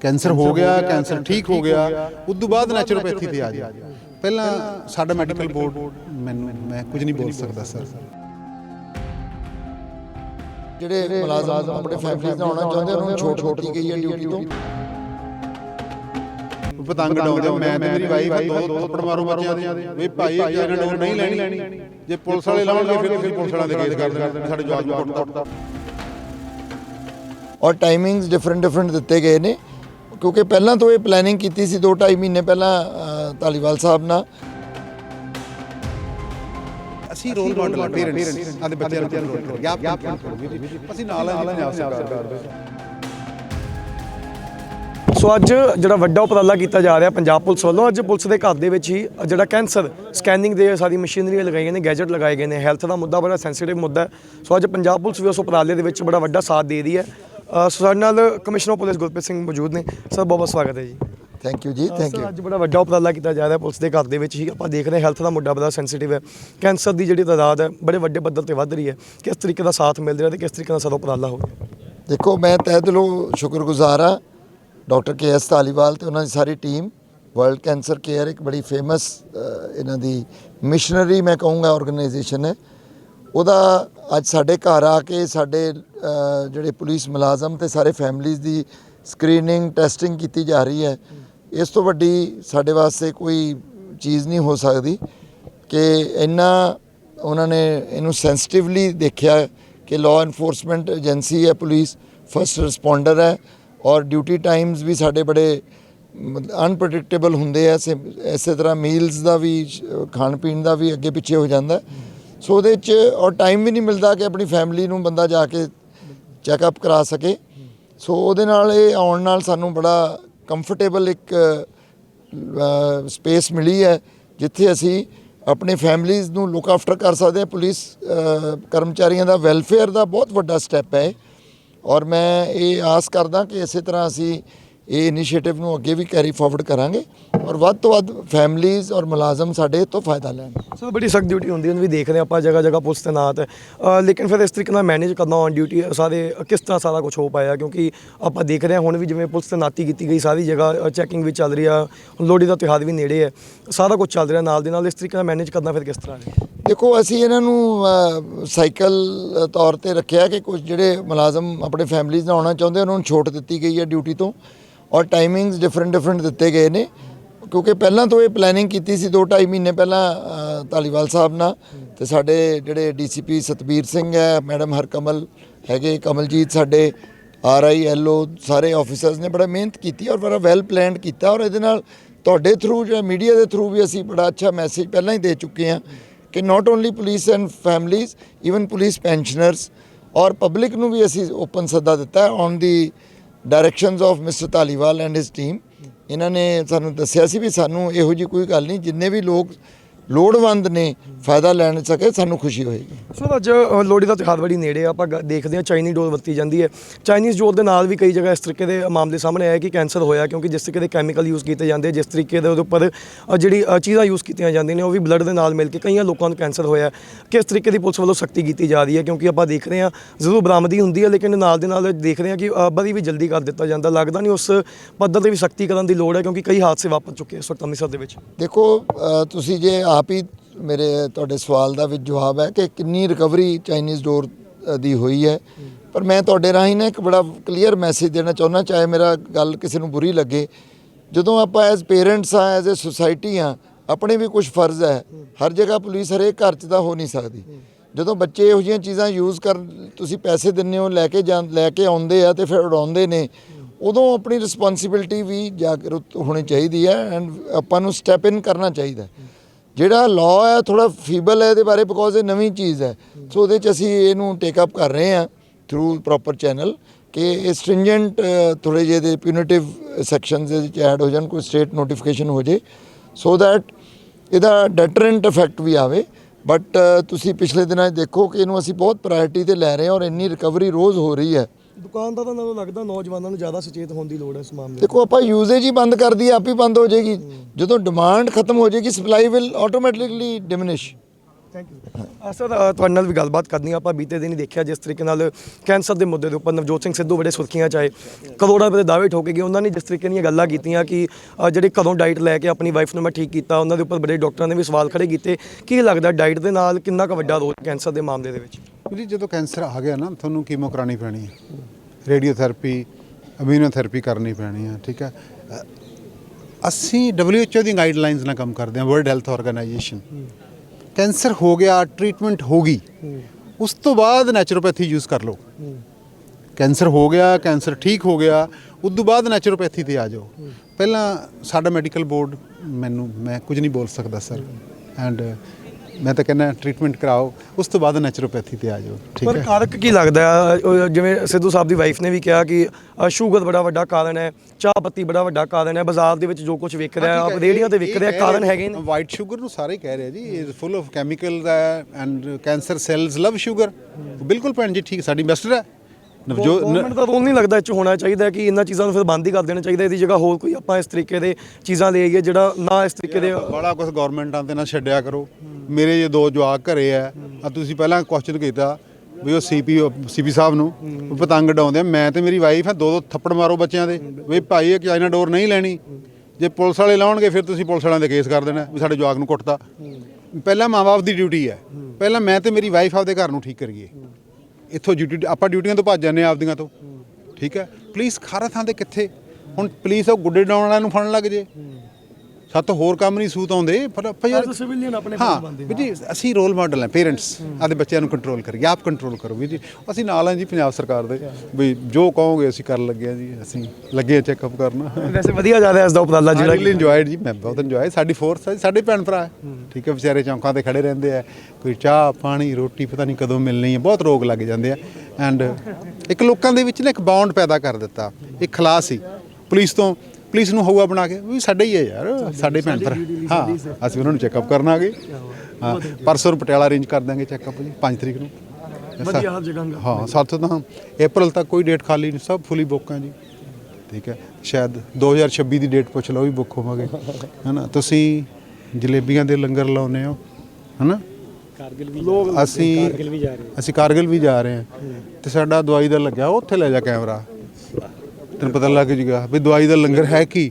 Cancer ਹੋ ਗਿਆ cancer ਠੀਕ ਹੋ ਗਿਆ। ਉਸ ਤੋਂ ਬਾਅਦ ਨੈਚੁਰੋਪੈਥੀ ਤੇ ਆ ਜਾ ਪਹਿਲਾਂ ਸਾਡਾ ਮੈਡੀਕਲ ਬੋਰਡ ਮੈਨੂੰ ਮੈਂ ਕੁਝ ਨਹੀਂ ਬੋਲ ਸਕਦਾ ਸਰ ਜਿਹੜੇ ਮੁਲਾਜ਼ਮ ਆਪਣੇ ਫੈਮਿਲੀ ਨਾਲ ਆਉਣਾ ਚਾਹੁੰਦੇ ਉਹਨਾਂ ਨੂੰ ਛੋਟ ਦਿੱਤੀ ਗਈ ਹੈ ਡਿਊਟੀ ਤੋਂ ਪਤੰਗ ਡਾਉਂਦੇ ਮੈਂ ਤੇ ਮੇਰੀ ਵਾਈਫ ਦੋ ਦੋ ਥੱਪੜ ਮਾਰੋ ਬੱਚਿਆਂ ਦੇ ਵੀ ਭਾਈ ਜੇ ਇਹਨਾਂ ਡੋਰ ਨਹੀਂ ਲੈਣੀ। ਜੇ ਪੁਲਿਸ ਵਾਲੇ ਲਾਉਣਗੇ ਫਿਰ ਫਿਰ ਪੁਲਿਸ ਵਾਲਿਆਂ ਦੇ ਕੇਸ ਕਰ ਦੇਣਗੇ ਸਾਡੇ ਜਵਾਬ ਨੂੰ ਕੁੱਟਦਾ ਔਰ ਟਾਈਮਿੰਗਸ ਡਿਫਰੈਂਟ ਡਿਫਰੈਂਟ ਦਿੱਤੇ ਗਏ ਨੇ। ਕਿਉਂਕਿ ਪਹਿਲਾਂ ਤੋਂ ਇਹ ਪਲੈਨਿੰਗ ਕੀਤੀ ਸੀ 2.5 ਮਹੀਨੇ ਪਹਿਲਾਂ ਅ, ਧਾਲੀਵਾਲ ਸਾਹਿਬ ਨਾਲ। ਅਸੀਂ ਰੋਲ ਮਾਡਲ ਆ ਪੇਰੈਂਟਸ ਆਦੇ ਬੱਚਿਆਂ ਨੂੰ ਆਪ ਕੰਟਰੋਲ ਕਰੋ। ਜੀ ਅਸੀਂ ਨਾਲ ਆ ਜੀ ਪੰਜਾਬ ਸਰਕਾਰ ਦੇ ਸੋ ਅੱਜ ਜਿਹੜਾ ਵੱਡਾ ਉਪਰਾਲਾ ਕੀਤਾ ਜਾ ਰਿਹਾ ਪੰਜਾਬ ਪੁਲਿਸ ਵੱਲੋਂ ਅੱਜ ਪੁਲਿਸ ਦੇ ਘਰ ਦੇ ਵਿੱਚ ਹੀ ਜਿਹੜਾ ਕੈਂਸਰ ਸਕੈਨਿੰਗ ਦੇ ਸਾਰੀ ਮਸ਼ੀਨਰੀ ਲਗਾਈ ਗਈ ਨੇ ਗੈਜਟ ਲਗਾਏ ਗਏ ਨੇ। ਹੈਲਥ ਦਾ ਮੁੱਦਾ ਬੜਾ ਸੈਂਸਿਟਿਵ ਮੁੱਦਾ ਹੈ। ਸੋ ਅੱਜ ਪੰਜਾਬ ਪੁਲਿਸ ਵੀ ਉਸ ਉਪਰਾਲੇ ਦੇ ਵਿੱਚ ਬੜਾ ਵੱਡਾ ਸਾਥ ਦੇ ਰਹੀ ਹੈ। ਸਾਡੇ ਨਾਲ ਕਮਿਸ਼ਨਰ ਪੁਲਿਸ ਗੁਰਪ੍ਰੀਤ ਸਿੰਘ ਮੌਜੂਦ ਨੇ। ਸਰ ਬਹੁਤ ਬਹੁਤ ਸਵਾਗਤ ਹੈ ਜੀ। ਥੈਂਕ ਯੂ ਜੀ ਥੈਂਕ ਯੂ ਅੱਜ ਬੜਾ ਵੱਡਾ ਉਪਰਾਲਾ ਕੀਤਾ ਜਾ ਰਿਹਾ ਪੁਲਿਸ ਦੇ ਘਰ ਦੇ ਵਿੱਚ ਹੀ। ਆਪਾਂ ਦੇਖ ਰਹੇ ਹੈਲਥ ਦਾ ਮੁੱਦਾ ਬੜਾ ਸੈਂਸਿਟਿਵ ਹੈ। ਕੈਂਸਰ ਦੀ ਜਿਹੜੀ ਤਾਦਾਦ ਹੈ ਬੜੇ ਵੱਡੇ ਪੱਧਰ ਤੇ ਵੱਧ ਰਹੀ ਹੈ। ਕਿਸ ਤਰੀਕੇ ਦਾ ਸਾਥ ਮਿਲ ਰਿਹਾ ਤੇ ਕਿਸ ਤਰੀਕੇ ਦਾ ਸਾਡਾ ਉਪਰਾਲਾ ਹੋ ਰਿਹਾ? ਦੇਖੋ ਮੈਂ ਤਹਿ ਦਿਲੋਂ ਸ਼ੁਕਰਗੁਜ਼ਾਰ ਹਾਂ ਡਾਕਟਰ ਕੇ ਐਸ ਧਾਲੀਵਾਲ ਤੇ ਉਹਨਾਂ ਦੀ ਸਾਰੀ ਟੀਮ। ਵਰਲਡ ਕੈਂਸਰ ਕੇਅਰ ਇੱਕ ਬੜੀ ਫੇਮਸ ਇਹਨਾਂ ਦੀ ਮਿਸ਼ਨਰੀ ਮੈਂ ਕਹੂੰਗਾ ਆਰਗੇਨਾਈਜੇਸ਼ਨ ਹੈ। ਉਹਦਾ ਅੱਜ ਸਾਡੇ ਘਰ ਆ ਕੇ ਸਾਡੇ ਜਿਹੜੇ ਪੁਲਿਸ ਮੁਲਾਜ਼ਮ ਤੇ ਸਾਰੇ ਫੈਮਲੀਆਂ ਦੀ ਸਕਰੀਨਿੰਗ ਟੈਸਟਿੰਗ ਕੀਤੀ ਜਾ ਰਹੀ ਹੈ। ਇਸ ਤੋਂ ਵੱਡੀ ਸਾਡੇ ਵਾਸਤੇ ਕੋਈ ਚੀਜ਼ ਨਹੀਂ ਹੋ ਸਕਦੀ ਕਿ ਇੰਨਾ ਉਹਨਾਂ ਨੇ ਇਹਨੂੰ ਸੈਂਸਿਟਿਵਲੀ ਦੇਖਿਆ ਕਿ ਲਾਅ ਐਨਫੋਰਸਮੈਂਟ ਏਜੰਸੀ ਹੈ, ਪੁਲਿਸ ਫਸਟ ਰਿਸਪੌਂਡਰ ਹੈ ਔਰ ਡਿਊਟੀ ਟਾਈਮਸ ਵੀ ਸਾਡੇ ਬੜੇ ਅਨਪ੍ਰੈਡਿਕਟੇਬਲ ਹੁੰਦੇ ਆ। ਇਸੇ ਇਸੇ ਤਰ੍ਹਾਂ ਮੀਲਸ ਦਾ ਵੀ ਖਾਣ ਪੀਣ ਦਾ ਵੀ ਅੱਗੇ ਪਿੱਛੇ ਹੋ ਜਾਂਦਾ। ਸੋ ਉਹਦੇ ਚ ਔਰ ਟਾਈਮ ਵੀ ਨਹੀਂ ਮਿਲਦਾ ਕਿ ਆਪਣੀ ਫੈਮਿਲੀ ਨੂੰ ਬੰਦਾ ਜਾ ਕੇ ਚੈੱਕਅਪ ਕਰਾ ਸਕੇ। ਸੋ ਉਹਦੇ ਨਾਲ ਇਹ ਆਉਣ ਨਾਲ ਸਾਨੂੰ ਬੜਾ ਕੰਫਰਟੇਬਲ ਇੱਕ ਸਪੇਸ ਮਿਲੀ ਹੈ, ਜਿੱਥੇ ਅਸੀਂ ਆਪਣੇ ਫੈਮਲੀਆਂ ਨੂੰ ਲੁੱਕ ਆਫਟਰ ਕਰ ਸਕਦੇ ਹਾਂ। ਪੁਲਿਸ ਕਰਮਚਾਰੀਆਂ ਦਾ ਵੈਲਫੇਅਰ ਦਾ ਬਹੁਤ ਵੱਡਾ ਸਟੈਪ ਹੈ ਔਰ ਮੈਂ ਇਹ ਆਸ ਕਰਦਾ ਕਿ ਇਸੇ ਤਰ੍ਹਾਂ ਅਸੀਂ ਇਹ ਇਨੀਸ਼ੀਏਟਿਵ ਨੂੰ ਅੱਗੇ ਵੀ ਕੈਰੀ ਫਾਰਵਰਡ ਕਰਾਂਗੇ ਔਰ ਵੱਧ ਤੋਂ ਵੱਧ ਫੈਮਲੀਆਂ ਔਰ ਮੁਲਾਜ਼ਮ ਸਾਡੇ ਤੋਂ ਫਾਇਦਾ ਲੈਣ। ਸਰ ਬੜੀ ਸਖਤ ਡਿਊਟੀ ਹੁੰਦੀ ਉਹਨੂੰ ਵੀ ਦੇਖ ਰਹੇ ਆਪਾਂ ਜਗ੍ਹਾ ਜਗ੍ਹਾ ਪੁਲਿਸ ਤੈਨਾਤ ਹੈ। ਲੇਕਿਨ ਫਿਰ ਇਸ ਤਰੀਕੇ ਨਾਲ ਮੈਨੇਜ ਕਰਨਾ ਔਨ ਡਿਊਟੀ ਸਾਰੇ ਕਿਸ ਤਰ੍ਹਾਂ ਸਾਰਾ ਕੁਝ ਹੋ ਪਾਇਆ? ਕਿਉਂਕਿ ਆਪਾਂ ਦੇਖ ਰਹੇ ਹਾਂ ਹੁਣ ਵੀ ਜਿਵੇਂ ਪੁਲਿਸ ਤੈਨਾਤੀ ਕੀਤੀ ਗਈ ਸਾਰੀ ਜਗ੍ਹਾ ਚੈਕਿੰਗ ਵੀ ਚੱਲ ਰਹੀ ਆ ਲੋਹੜੀ ਦਾ ਤਿਉਹਾਰ ਵੀ ਨੇੜੇ ਹੈ। ਸਾਰਾ ਕੁਝ ਚੱਲ ਰਿਹਾ ਨਾਲ ਦੇ ਨਾਲ ਇਸ ਤਰੀਕੇ ਨਾਲ ਮੈਨੇਜ ਕਰਨਾ ਫਿਰ ਕਿਸ ਤਰ੍ਹਾਂ ਹੈ? ਦੇਖੋ ਅਸੀਂ ਇਹਨਾਂ ਨੂੰ ਸਾਈਕਲ ਤੌਰ ਤੇ ਰੱਖਿਆ ਕਿ ਕੁਝ ਜਿਹੜੇ ਮੁਲਾਜ਼ਮ ਆਪਣੇ ਫੈਮਲੀਆਂ ਨਾਲ ਆਉਣਾ ਚਾਹੁੰਦੇ ਉਹਨਾਂ ਨੂੰ ਛੋਟ ਦਿੱਤੀ ਗਈ ਹੈ ਡਿਊਟੀ ਤੋਂ। ਔਰ ਟਾਈਮਿੰਗਸ ਡਿਫਰੈਂਟ ਡਿਫਰੈਂਟ ਦਿੱਤੇ ਗਏ ਨੇ। ਕਿਉਂਕਿ ਪਹਿਲਾਂ ਤੋਂ ਇਹ ਪਲੈਨਿੰਗ ਕੀਤੀ ਸੀ 2.5 ਮਹੀਨੇ ਪਹਿਲਾਂ ਅ, ਧਾਲੀਵਾਲ ਸਾਹਿਬ ਨਾਲ। ਤੇ ਸਾਡੇ ਜਿਹੜੇ ਡੀਸੀਪੀ ਸਤਬੀਰ ਸਿੰਘ ਹੈ ਮੈਡਮ ਹਰਕਮਲ ਹੈਗੇ ਕਮਲਜੀਤ ਸਾਡੇ ਆਰ ਆਈ ਐਲਓ ਸਾਰੇ ਆਫੀਸਰਸ ਨੇ ਬੜਾ ਮਿਹਨਤ ਕੀਤੀ ਔਰ ਬੜਾ ਵੈਲ ਪਲਾਨਡ ਕੀਤਾ। ਔਰ ਇਹਦੇ ਨਾਲ ਤੁਹਾਡੇ ਥਰੂ ਜਾਂ ਮੀਡੀਆ ਦੇ ਥਰੂ ਵੀ ਅਸੀਂ ਬੜਾ ਅੱਛਾ ਮੈਸੇਜ ਪਹਿਲਾਂ ਹੀ ਦੇ ਚੁੱਕੇ ਹਾਂ ਕਿ not only police and families even police pensioners ਔਰ ਪਬਲਿਕ ਨੂੰ ਵੀ ਅਸੀਂ ਓਪਨ ਸੱਦਾ ਦਿੱਤਾ on the directions of mister Dhaliwal and his team ਇਹਨਾਂ ਨੇ ਸਾਨੂੰ ਦੱਸਿਆ ਸੀ ਵੀ ਸਾਨੂੰ ਇਹੋ ਜੀ ਕੋਈ ਗੱਲ ਨਹੀਂ ਜਿੰਨੇ ਵੀ ਲੋਕ ਲੋੜਵੰਦ ਨੇ ਫਾਇਦਾ ਲੈਣ ਸਕੇ ਸਾਨੂੰ ਖੁਸ਼ੀ ਹੋਏਗੀ। ਸਰ ਅੱਜ ਅ, ਲੋਹੜੀ ਦਾ ਤਿਉਹਾਰ ਬੜੀ ਨੇੜੇ ਆ ਆਪਾਂ ਦੇਖਦੇ ਹਾਂ ਚਾਈਨੀ ਡੋਰ ਵਰਤੀ ਜਾਂਦੀ ਹੈ। ਚਾਈਨੀਜ਼ ਡੋਰ ਦੇ ਨਾਲ ਵੀ ਕਈ ਜਗ੍ਹਾ ਇਸ ਤਰੀਕੇ ਦੇ ਮਾਮਲੇ ਸਾਹਮਣੇ ਆਏ ਕਿ ਕੈਂਸਰ ਹੋਇਆ ਕਿਉਂਕਿ ਜਿਸ ਤਰੀਕੇ ਦੇ ਕੈਮੀਕਲ ਯੂਜ਼ ਕੀਤੇ ਜਾਂਦੇ ਜਿਸ ਤਰੀਕੇ ਦੇ ਉਹਦੇ ਉੱਪਰ ਜਿਹੜੀ ਚੀਜ਼ਾਂ ਯੂਜ਼ ਕੀਤੀਆਂ ਜਾਂਦੀਆਂ ਨੇ ਉਹ ਵੀ ਬਲੱਡ ਦੇ ਨਾਲ ਮਿਲ ਕੇ ਕਈਆਂ ਲੋਕਾਂ ਨੂੰ ਕੈਂਸਰ ਹੋਇਆ ਕਿਸ ਤਰੀਕੇ ਦੀ ਪੁਲਿਸ ਵੱਲੋਂ ਸਖਤੀ ਕੀਤੀ ਜਾ ਰਹੀ ਹੈ ਕਿਉਂਕਿ ਆਪਾਂ ਦੇਖ ਰਹੇ ਹਾਂ ਜ਼ਰੂਰ ਬਰਾਮਦੀ ਹੁੰਦੀ ਹੈ ਲੇਕਿਨ ਨਾਲ ਦੇ ਨਾਲ ਦੇਖ ਰਹੇ ਹਾਂ ਕਿ ਬਰੀ ਵੀ ਜਲਦੀ ਕਰ ਦਿੱਤਾ ਜਾਂਦਾ। ਲੱਗਦਾ ਨਹੀਂ ਉਸ ਪੱਧਰ ਤੇ ਵੀ ਸਖਤੀ ਕਰਨ ਦੀ ਲੋੜ ਹੈ ਕਿਉਂਕਿ ਕਈ ਹਾਦਸੇ ਵਾਪਰ ਚੁੱਕੇ ਇਸ ਵਕਤ ਅੰਮ੍ਰਿਤਸਰ ਦੇ ਵਿੱਚ। ਦੇਖੋ ਤੁਸੀਂ ਜੇ ਆਪ ਹੀ ਮੇਰੇ ਤੁਹਾਡੇ ਸਵਾਲ ਦਾ ਵਿੱਚ ਜਵਾਬ ਹੈ ਕਿ ਕਿੰਨੀ ਰਿਕਵਰੀ ਚਾਈਨੀਜ਼ ਡੋਰ ਦੀ ਹੋਈ ਹੈ। ਪਰ ਮੈਂ ਤੁਹਾਡੇ ਰਾਹੀਂ ਨਾ ਇੱਕ ਬੜਾ ਕਲੀਅਰ ਮੈਸੇਜ ਦੇਣਾ ਚਾਹੁੰਦਾ, ਚਾਹੇ ਮੇਰਾ ਗੱਲ ਕਿਸੇ ਨੂੰ ਬੁਰੀ ਲੱਗੇ। ਜਦੋਂ ਆਪਾਂ ਐਜ਼ ਪੇਰੈਂਟਸ ਆ ਐਜ਼ ਅ ਸੁਸਾਇਟੀ ਆ ਆਪਣੇ ਵੀ ਕੁਝ ਫਰਜ਼ ਹੈ। ਹਰ ਜਗ੍ਹਾ ਪੁਲਿਸ ਹਰੇਕ ਘਰ 'ਚ ਤਾਂ ਹੋ ਨਹੀਂ ਸਕਦੀ। ਜਦੋਂ ਬੱਚੇ ਇਹੋ ਜਿਹੀਆਂ ਚੀਜ਼ਾਂ ਯੂਜ਼ ਕਰ ਤੁਸੀਂ ਪੈਸੇ ਦਿੰਦੇ ਹੋ, ਲੈ ਕੇ ਜਾਂ, ਲੈ ਕੇ ਆਉਂਦੇ ਆ ਤੇ ਫਿਰ ਉਡਾਉਂਦੇ ਨੇ, ਉਦੋਂ ਆਪਣੀ ਰਿਸਪੌਂਸਿਬਿਲਟੀ ਵੀ ਜਾਗਰੂਕ ਹੋਣੀ ਚਾਹੀਦੀ ਹੈ ਐਂਡ ਆਪਾਂ ਨੂੰ ਸਟੈਪ ਇਨ ਕਰਨਾ ਚਾਹੀਦਾ ਜਿਹੜਾ ਲਾਅ ਹੈ ਥੋੜਾ ਫੀਬਲ ਹੈ ਇਹਦੇ ਬਾਰੇ ਬਿਕੋਜ਼ ਇਹ ਨਵੀਂ ਚੀਜ਼ ਹੈ। ਸੋ ਉਹਦੇ ਚ ਅਸੀਂ ਇਹਨੂੰ ਟੇਕ ਅਪ ਕਰ ਰਹੇ ਹਾਂ ਥਰੂ ਪ੍ਰੋਪਰ ਚੈਨਲ ਕਿ ਇਹ ਸਟ੍ਰਿੰਜੈਂਟ ਥੋੜੇ ਜਿਹੇ ਦੇ ਪਿਊਨਿਟਿਵ ਸੈਕਸ਼ਨਸ ਦੇ ਵਿੱਚ ਐਡ ਹੋ ਜਾਣ, ਕੋਈ ਸਟੇਟ ਨੋਟੀਫਿਕੇਸ਼ਨ ਹੋ ਜੇ। ਸੋ ਦੈਟ ਇਹਦਾ ਡੈਟਰੈਂਟ ਇਫੈਕਟ ਵੀ ਆਵੇ। ਬਟ ਤੁਸੀਂ ਪਿਛਲੇ ਦਿਨਾਂ 'ਚ ਦੇਖੋ ਕਿ ਇਹਨੂੰ ਅਸੀਂ ਬਹੁਤ ਪ੍ਰਾਇੋਰਟੀ ਤੇ ਲੈ ਰਹੇ ਹਾਂ ਔਰ ਇੰਨੀ ਰਿਕਵਰੀ ਰੋਜ਼ ਹੋ ਰਹੀ ਹੈ। ਦੁਕਾਨਦਾਰਾਂ ਨਾਲੋਂ ਲੱਗਦਾ ਨੌਜਵਾਨਾਂ ਨੂੰ ਜ਼ਿਆਦਾ ਸੁਚੇਤ ਹੋਣ ਦੀ ਲੋੜ ਹੈ ਇਸ ਮਾਮਲੇ ਦੇਖੋ ਆਪਾਂ ਯੂਜ਼ੇਜ ਹੀ ਬੰਦ ਕਰ ਦਈਏ ਆਪ ਹੀ ਬੰਦ ਹੋ ਜਾਏਗੀ। ਜਦੋਂ ਡਿਮਾਂਡ ਖਤਮ ਹੋ ਜਾਏਗੀ supply will automatically diminish thank you sir ਅ, ਤੁਹਾਡੇ ਨਾਲ ਵੀ ਗੱਲਬਾਤ ਕਰਨੀ ਆਪਾਂ ਬੀਤੇ ਦਿਨ ਹੀ ਦੇਖਿਆ ਜਿਸ ਤਰੀਕੇ ਨਾਲ ਕੈਂਸਰ ਦੇ ਮੁੱਦੇ ਦੇ ਉੱਪਰ ਨਵਜੋਤ ਸਿੰਘ ਸਿੱਧੂ ਬੜੇ ਸੁਰਖੀਆਂ ਚਾਏ ਕਰੋੜਾਂ ਰੁਪਏ ਦੇ ਦਾਅਵੇ ਠੋਕੇ ਗਏ ਉਹਨਾਂ ਨੇ ਜਿਸ ਤਰੀਕੇ ਦੀਆਂ ਗੱਲਾਂ ਕੀਤੀਆਂ ਕਿ ਜਿਹੜੇ ਕਦੋਂ ਡਾਈਟ ਲੈ ਕੇ ਆਪਣੀ ਵਾਈਫ ਨੂੰ ਮੈਂ ਠੀਕ ਕੀਤਾ ਉਹਨਾਂ ਦੇ ਉੱਪਰ ਬੜੇ ਡਾਕਟਰਾਂ ਨੇ ਵੀ ਸਵਾਲ ਖੜੇ ਕੀਤੇ। ਕੀ ਲੱਗਦਾ ਡਾਈਟ ਦੇ ਨਾਲ ਕਿੰਨਾ ਕੁ ਵੱਡਾ ਰੋਲ ਕੈਂਸਰ ਦੇ ਮਾਮਲੇ ਦੇ ਵਿੱਚ? ਜੀ, ਜਦੋਂ ਕੈਂਸਰ ਆ ਗਿਆ ਨਾ, ਤੁਹਾਨੂੰ ਕੀਮੋ ਕਰਾਉਣੀ ਪੈਣੀ ਹੈ। ਰੇਡੀਓਥੈਰੇਪੀ, ਇਮਿਊਨੋਥੈਰੇਪੀ ਕਰਨੀ ਪੈਣੀ ਹੈ, ਠੀਕ ਹੈ। ਅਸੀਂ WHO ਦੀ ਗਾਈਡਲਾਈਨਸ ਨਾਲ ਕੰਮ ਕਰਦੇ ਹਾਂ ਵਰਲਡ ਹੈਲਥ ਆਰਗੇਨਾਈਜੇਸ਼ਨ ਕੈਂਸਰ ਹੋ ਗਿਆ ਟ੍ਰੀਟਮੈਂਟ ਹੋ ਗਈ। ਉਸ ਤੋਂ ਬਾਅਦ ਨੈਚੁਰੋਪੈਥੀ ਯੂਜ਼ ਕਰ ਲਓ। ਕੈਂਸਰ ਹੋ ਗਿਆ, ਕੈਂਸਰ ਠੀਕ ਹੋ ਗਿਆ, ਉਸ ਤੋਂ ਬਾਅਦ ਨੈਚੁਰੋਪੈਥੀ ਤੇ ਆ ਜਾਓ। ਪਹਿਲਾਂ ਸਾਡਾ ਮੈਡੀਕਲ ਬੋਰਡ ਮੈਨੂੰ, ਮੈਂ ਕੁਝ ਨਹੀਂ ਬੋਲ ਸਕਦਾ ਸਰ ਐਂਡ ਮੈਂ ਤਾਂ ਕਹਿੰਦਾ ਟ੍ਰੀਟਮੈਂਟ ਕਰਾਓ ਉਸ ਤੋਂ ਬਾਅਦ ਨੈਚੁਰੋਪੈਥੀ ਤੇ ਆ ਜਾਓ ਠੀਕ ਪਰ ਹੈ? ਕਾਰਕ ਕੀ ਲੱਗਦਾ ਹੈ? ਜਿਵੇਂ ਸਿੱਧੂ ਸਾਹਿਬ ਦੀ ਵਾਈਫ ਨੇ ਵੀ ਕਿਹਾ ਕਿ ਅ, ਸ਼ੂਗਰ ਬੜਾ ਵੱਡਾ ਕਾਰਨ ਹੈ ਚਾਹ ਪੱਤੀ ਬੜਾ ਵੱਡਾ ਕਾਰਨ ਹੈ ਬਾਜ਼ਾਰ ਦੇ ਵਿੱਚ ਜੋ ਕੁਝ ਵਿਕ ਰਿਹਾ ਹੈ ਰੇੜੀਆਂ ਤੇ ਵਿਕ ਰਿਹਾ ਕਾਰਨ ਹੈਗੇ ਨੇ। ਵਾਈਟ ਸ਼ੂਗਰ ਨੂੰ ਸਾਰੇ ਕਹਿ ਰਹੇ ਜੀ ਇਜ਼ ਫੁੱਲ ਆਫ ਕੈਮੀਕਲਸ ਹੈ and cancer cells love sugar ਬਿਲਕੁਲ ਭੈਣ ਜੀ ਠੀਕ ਸਾਡੀ ਇਨਵੈਸਟਰ ਹੈ। ਨਵਜੋਤ ਗਵਰਨਮੈਂਟ ਦਾ ਰੋਲ ਨਹੀਂ ਲੱਗਦਾ ਇਹ 'ਚ ਹੋਣਾ ਚਾਹੀਦਾ ਕਿ ਇਹਨਾਂ ਚੀਜ਼ਾਂ ਨੂੰ ਫਿਰ ਬੰਦ ਹੀ ਕਰ ਦੇਣਾ ਚਾਹੀਦਾ ਇਹਦੀ ਜਗ੍ਹਾ ਹੋਰ ਕੋਈ ਆਪਾਂ ਇਸ ਤਰੀਕੇ ਦੇ ਚੀਜ਼ਾਂ ਲੈ ਆਈਏ ਜਿਹੜਾ ਨਾ ਇਸ ਤਰੀਕੇ ਦੇ ਬੜਾ ਕੁਝ ਗਵਰਨਮੈਂਟਾਂ ਤੇ ਨਾ ਛੱਡਿਆ ਕਰੋ। ਮੇਰੇ ਜੇ ਦੋ ਜਵਾਕ ਘਰੇ ਆ ਆ ਤੁਸੀਂ ਪਹਿਲਾਂ ਕੁਐਸਚਨ ਕੀਤਾ ਵੀ ਉਹ ਸੀਪੀ ਸੀਪੀ ਸਾਹਿਬ ਨੂੰ ਪਤੰਗ ਡਾਉਂਦੇ ਆ ਮੈਂ ਤੇ ਮੇਰੀ ਵਾਈਫ ਆ ਦੋ ਦੋ ਥੱਪੜ ਮਾਰੋ ਬੱਚਿਆਂ ਦੇ ਵੀ ਭਾਈ ਇਹ ਚਾਈਨਾ ਡੋਰ ਨਹੀਂ ਲੈਣੀ। ਜੇ ਪੁਲਿਸ ਵਾਲੇ ਲਾਉਣਗੇ ਫਿਰ ਤੁਸੀਂ ਪੁਲਿਸ ਵਾਲਿਆਂ ਦੇ ਕੇਸ ਕਰ ਦੇਣਾ ਵੀ ਸਾਡੇ ਜਵਾਕ ਨੂੰ ਕੁੱਟਤਾ। ਪਹਿਲਾਂ ਮਾਂ-ਬਾਪ ਦੀ ਡਿਊਟੀ ਹੈ ਪਹਿਲਾਂ ਮੈਂ ਤੇ ਮੇਰੀ ਵਾਈਫ ਆਪਦੇ ਘਰ ਨੂੰ ਠੀਕ ਕਰੀਏ। ਇੱਥੋਂ ਡਿਊਟੀ ਆਪਾਂ ਡਿਊਟੀਆਂ ਤੋਂ ਭੱਜ ਜਾਂਦੇ ਆ ਆਪਦੀਆਂ ਤੋਂ। ਠੀਕ ਹੈ? ਪੁਲਿਸ ਖਾਰਾ ਥਾਂ ਤੇ ਕਿੱਥੇ? ਹੁਣ ਪੁਲਿਸ ਉਹ ਗੁੱਡੇ ਡਾਉਣ ਵਾਲਿਆਂ ਨੂੰ ਫੜਨ ਲੱਗ ਜੇ। ਸਾਤੋਂ ਹੋਰ ਕੰਮ ਨਹੀਂ ਸੂਤ ਆਉਂਦੇ ਪਰ ਆਪਾਂ ਯਾਰ ਸਿਵਲੀਅਨ ਆਪਣੇ ਹਾਂ ਵੀ ਜੀ ਅਸੀਂ ਰੋਲ ਮਾਡਲ ਹਾਂ ਪੇਰੈਂਟਸ ਆਦੇ ਬੱਚਿਆਂ ਨੂੰ ਕੰਟਰੋਲ ਕਰੀਏ ਆਪ ਕੰਟਰੋਲ ਕਰੋ ਵੀ ਜੀ। ਅਸੀਂ ਨਾਲ ਹਾਂ ਜੀ ਪੰਜਾਬ ਸਰਕਾਰ ਦੇ ਵੀ ਜੋ ਕਹੋਗੇ ਅਸੀਂ ਕਰਨ ਲੱਗੇ ਹਾਂ ਜੀ ਅਸੀਂ ਲੱਗੇ ਹਾਂ ਚੈੱਕਅਪ ਕਰਨ। ਵੈਸੇ ਵਧੀਆ ਜਾ ਰਿਹਾ ਇਸ ਦਾ ਉਪਰਾਲਾ ਜਿਹੜਾ ਜਿਹੜਾ ਇੰਜੋਇਡ ਜੀ ਮੈਂ ਬਹੁਤ ਇੰਜੋਏ ਸਾਡੀ ਫੋਰਸ ਹੈ ਸਾਡੇ ਭੈਣ ਭਰਾ ਹੈ। ਠੀਕ ਹੈ ਵਿਚਾਰੇ ਚੌਂਕਾਂ ਤੇ ਖੜੇ ਰਹਿੰਦੇ ਆ ਕੋਈ ਚਾਹ ਪਾਣੀ ਰੋਟੀ ਪਤਾ ਨਹੀਂ ਕਦੋਂ ਮਿਲਣੀ ਹੈ ਬਹੁਤ ਰੋਗ ਲੱਗ ਜਾਂਦੇ ਆ। ਐਂਡ ਇੱਕ ਲੋਕਾਂ ਦੇ ਵਿੱਚ ਨਾ ਇੱਕ ਬੌਂਡ ਪੈਦਾ ਕਰ ਦਿੱਤਾ। ਇੱਕ ਖਲਾਸ ਸੀ। ਪੁਲਿਸ ਤੋਂ ਪੁਲਿਸ ਨੂੰ ਹਊਆ ਬਣਾ ਕੇ ਵੀ ਸਾਡੇ ਹੀ ਹੈ ਯਾਰ ਸਾਡੇ ਭੈਣ ਭਰਾ ਹਾਂ ਅਸੀਂ ਉਹਨਾਂ ਨੂੰ ਚੈੱਕਅਪ ਕਰਨ ਆ ਗਏ ਹਾਂ। ਪਰਸੋਂ ਪਟਿਆਲਾ ਅਰੇਂਜ ਕਰ ਦਾਂਗੇ ਚੈੱਕਅਪ ਜੀ 5 ਤਰੀਕ ਨੂੰ। ਵਧੀਆ ਹਰ ਜਗ੍ਹਾ। ਹਾਂ ਸੱਤ ਤਾਂ April ਤੱਕ ਕੋਈ ਡੇਟ ਖਾਲੀ ਨਹੀਂ ਸਭ ਫੁੱਲੀ ਬੁੱਕ ਹੈ ਜੀ। ਠੀਕ ਹੈ ਸ਼ਾਇਦ 2026 ਦੀ ਡੇਟ ਪੁੱਛ ਲਓ ਵੀ ਬੁੱਕ ਹੋਵਾਂਗੇ। ਹਨਾ ਤੁਸੀਂ ਜਲੇਬੀਆਂ ਦੇ ਲੰਗਰ ਲਾਉਨੇ ਹੋ ਹਨਾ? ਕਾਰਗਿਲ ਵੀ ਅਸੀਂ ਕਾਰਗਿਲ ਵੀ ਜਾ ਰਹੇ। ਅਸੀਂ ਕਾਰਗਿਲ ਵੀ ਜਾ ਰਹੇ ਹਾਂ। ਤੇ ਸਾਡਾ ਦਵਾਈ ਦਾ ਲੱਗਿਆ ਉੱਥੇ ਲੈ ਜਾ ਕੈਮਰਾ। ਤੈਨੂੰ ਪਤਾ ਲੱਗ ਜੂਗਾ ਵੀ ਦਵਾਈ ਦਾ ਲੰਗਰ ਹੈ ਕੀ?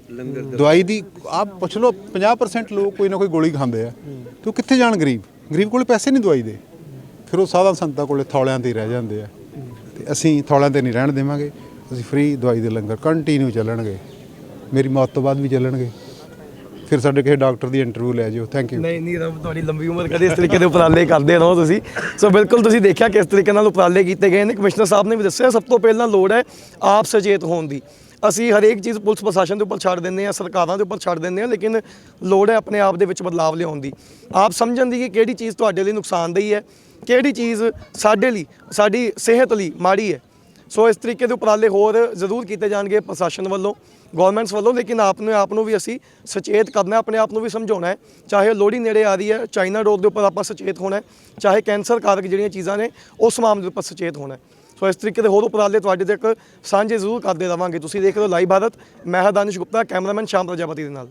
ਦਵਾਈ ਦੀ ਆਪ ਪੁੱਛ ਲਓ 50% ਲੋਕ ਕੋਈ ਨਾ ਕੋਈ ਗੋਲੀ ਖਾਂਦੇ ਆ। ਤੇ ਕਿੱਥੇ ਜਾਣ ਗਰੀਬ? ਗਰੀਬ ਕੋਲ ਪੈਸੇ ਨਹੀਂ ਦਵਾਈ ਦੇ। ਫਿਰ ਉਹ ਸਾਧਾ ਸੰਤਾਂ ਕੋਲੇ ਥੌਲਿਆਂ ਤੇ ਰਹਿ ਜਾਂਦੇ ਆ। ਤੇ ਅਸੀਂ ਥੌਲਿਆਂ ਤੇ ਨਹੀਂ ਰਹਿਣ ਦੇਵਾਂਗੇ। ਅਸੀਂ ਫ੍ਰੀ ਦਵਾਈ ਦੇ ਲੰਗਰ ਕੰਟੀਨਿਊ ਚੱਲਣਗੇ। ਮੇਰੀ ਮੌਤ ਤੋਂ ਬਾਅਦ ਵੀ ਚੱਲਣਗੇ। ਫਿਰ ਸਾਡੇ ਕਿਸੇ ਡਾਕਟਰ ਦੀ ਇੰਟਰਵਿਊ ਲੈ ਜਿਓ। ਥੈਂਕ ਯੂ ਨਹੀਂ ਨਹੀਂ ਰੱਬ ਤੁਹਾਡੀ ਲੰਬੀ ਉਮਰ ਕਦੇ ਇਸ ਤਰੀਕੇ ਦੇ ਉਪਰਾਲੇ ਕਰਦੇ ਰਹੋ ਤੁਸੀਂ। ਸੋ ਬਿਲਕੁਲ ਤੁਸੀਂ ਦੇਖਿਆ ਕਿਸ ਤਰੀਕੇ ਨਾਲ ਉਪਰਾਲੇ ਕੀਤੇ ਗਏ ਨੇ। ਕਮਿਸ਼ਨਰ ਸਾਹਿਬ ਨੇ ਵੀ ਦੱਸਿਆ, ਸਭ ਤੋਂ ਪਹਿਲਾਂ ਲੋੜ ਹੈ ਆਪ ਸੁਚੇਤ ਹੋਣ ਦੀ। ਅਸੀਂ ਹਰੇਕ ਚੀਜ਼ ਪੁਲਿਸ ਪ੍ਰਸ਼ਾਸਨ ਦੇ ਉੱਪਰ ਛੱਡ ਦਿੰਦੇ ਆ ਸਰਕਾਰਾਂ ਦੇ ਉੱਪਰ ਛੱਡ ਦਿੰਦੇ ਆ ਲੇਕਿਨ ਲੋੜ ਹੈ ਆਪਣੇ ਆਪ ਦੇ ਵਿੱਚ ਬਦਲਾਵ ਲਿਆਉਣ ਦੀ। ਆਪ ਸਮਝਣ ਦੀ ਕਿ ਕਿਹੜੀ ਚੀਜ਼ ਤੁਹਾਡੇ ਲਈ ਨੁਕਸਾਨਦੇਹੀ ਹੈ, ਕਿਹੜੀ ਚੀਜ਼ ਸਾਡੇ ਲਈ, ਸਾਡੀ ਸਿਹਤ ਲਈ ਮਾੜੀ ਹੈ। ਸੋ ਇਸ ਤਰੀਕੇ ਦੇ ਉਪਰਾਲੇ ਹੋਰ ਜ਼ਰੂਰ ਕੀਤੇ ਜਾਣਗੇ ਪ੍ਰਸ਼ਾਸਨ ਵੱਲੋਂ। ਗਵਰਨਮੈਂਟਸ ਵੱਲੋਂ, ਲੇਕਿਨ ਆਪ ਨੂੰ ਆਪ ਨੂੰ ਵੀ ਅਸੀਂ ਸੁਚੇਤ ਕਰਨਾ ਆਪਣੇ ਆਪ ਨੂੰ ਵੀ ਸਮਝਾਉਣਾ ਹੈ। ਚਾਹੇ ਲੋਹੜੀ ਨੇੜੇ ਆ ਰਹੀ ਹੈ, ਚਾਈਨਾ ਡੋਰ ਦੇ ਉੱਪਰ ਆਪਾਂ ਸੁਚੇਤ ਹੋਣਾ ਹੈ, ਚਾਹੇ ਕੈਂਸਰ ਕਾਰਕ ਜਿਹੜੀਆਂ ਚੀਜ਼ਾਂ ਨੇ, ਉਸ ਮਾਮਲੇ ਦੇ ਉੱਪਰ ਸੁਚੇਤ ਹੋਣਾ ਹੈ। ਸੋ ਇਸ ਤਰੀਕੇ ਦੇ ਹੋਰ ਉਪਰਾਲੇ ਤੁਹਾਡੇ ਤੱਕ ਸਾਂਝੇ ਜ਼ਰੂਰ ਕਰਦੇ ਰਵਾਂਗੇ। ਤੁਸੀਂ ਦੇਖ ਰਹੇ ਹੋ ਲਾਈਵ ਭਾਰਤ ਮੈਂ ਹਾਂ ਦਾਨਿਸ਼ ਗੁਪਤਾ, ਕੈਮਰਾਮੈਨ ਸ਼ਾਮ ਪ੍ਰਜਾਪਤੀ ਦੇ ਨਾਲ।